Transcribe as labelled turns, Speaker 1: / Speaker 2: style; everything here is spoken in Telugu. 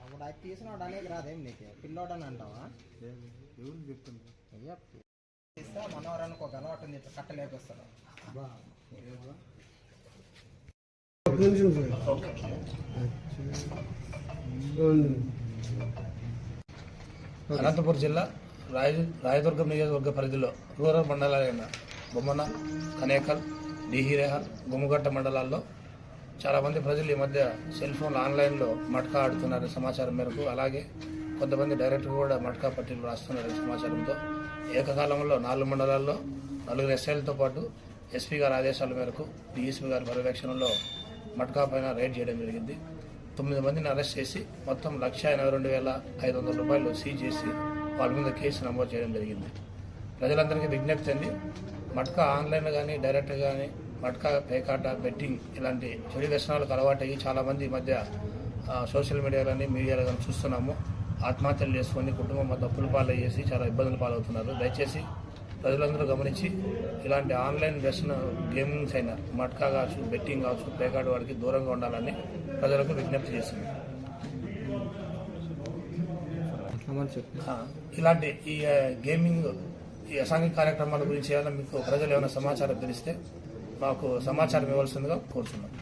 Speaker 1: అప్పుడు అది తీసినోడు అనేది రాదేం నీకు పిల్లోడు అని అంటావా
Speaker 2: ఎవరు చెప్తాను
Speaker 1: అయ్యా తీస్తే మనవరానికి ఒక అలవాటు ఉంది ఇట్లా కట్ట లేపిస్తాడు
Speaker 3: అనంతపురం జిల్లా రాయ రాయదుర్గం నియోజకవర్గ పరిధిలో రూరల్ మండలాలైన బొమ్మన కనేకల్ డిహిరేహల్ గుమ్మగట్ట మండలాల్లో చాలామంది ప్రజలు ఈ మధ్య సెల్ ఫోన్లు ఆన్లైన్లో మట్కా ఆడుతున్నారనే సమాచారం మేరకు. అలాగే కొంతమంది డైరెక్ట్గా కూడా మట్కా పట్టీలు రాస్తున్నారనే సమాచారంతో. ఏకకాలంలో నాలుగు మండలాల్లో నలుగురు ఎస్ఐలతో పాటు ఎస్పీ గారి ఆదేశాల మేరకు డిఎస్పీ గారి పర్యవేక్షణలో మట్కా పైన రైడ్ చేయడం జరిగింది. తొమ్మిది మందిని అరెస్ట్ చేసి మొత్తం లక్ష ఎనభై రెండు వేల ఐదు వందల రూపాయలు సీజ్ చేసి వాళ్ళ మీద కేసు నమోదు చేయడం జరిగింది. ప్రజలందరికీ విజ్ఞప్తి అండి. మట్కా ఆన్లైన్ కానీ డైరెక్ట్ కానీ మట్కా పేకాట బెట్టింగ్ ఇలాంటి చెడు వ్యసనాలకు అలవాటయ్యి చాలామంది ఈ మధ్య సోషల్ మీడియాలో కానీ మీడియాలో కానీ చూస్తున్నాము. ఆత్మహత్యలు చేసుకొని కుటుంబం మొత్తం అప్పుల పాలు చేసి చాలా ఇబ్బందులు పాలవుతున్నారు. దయచేసి ప్రజలందరూ గమనించి ఇలాంటి ఆన్లైన్ వ్యసన గేమింగ్స్ అయినా మట్కా కావచ్చు బెట్టింగ్ కావచ్చు పేకాట వాడికి దూరంగా ఉండాలని ప్రజలకు విజ్ఞప్తి చేస్తుంది ఇలాంటి ఈ గేమింగ్ ఈ అసాంఘిక కార్యక్రమాల గురించి ఏమైనా మీకు ప్రజలు ఏమైనా సమాచారం తెలిస్తే మాకు సమాచారం ఇవ్వాల్సిందిగా కోరుతున్నాం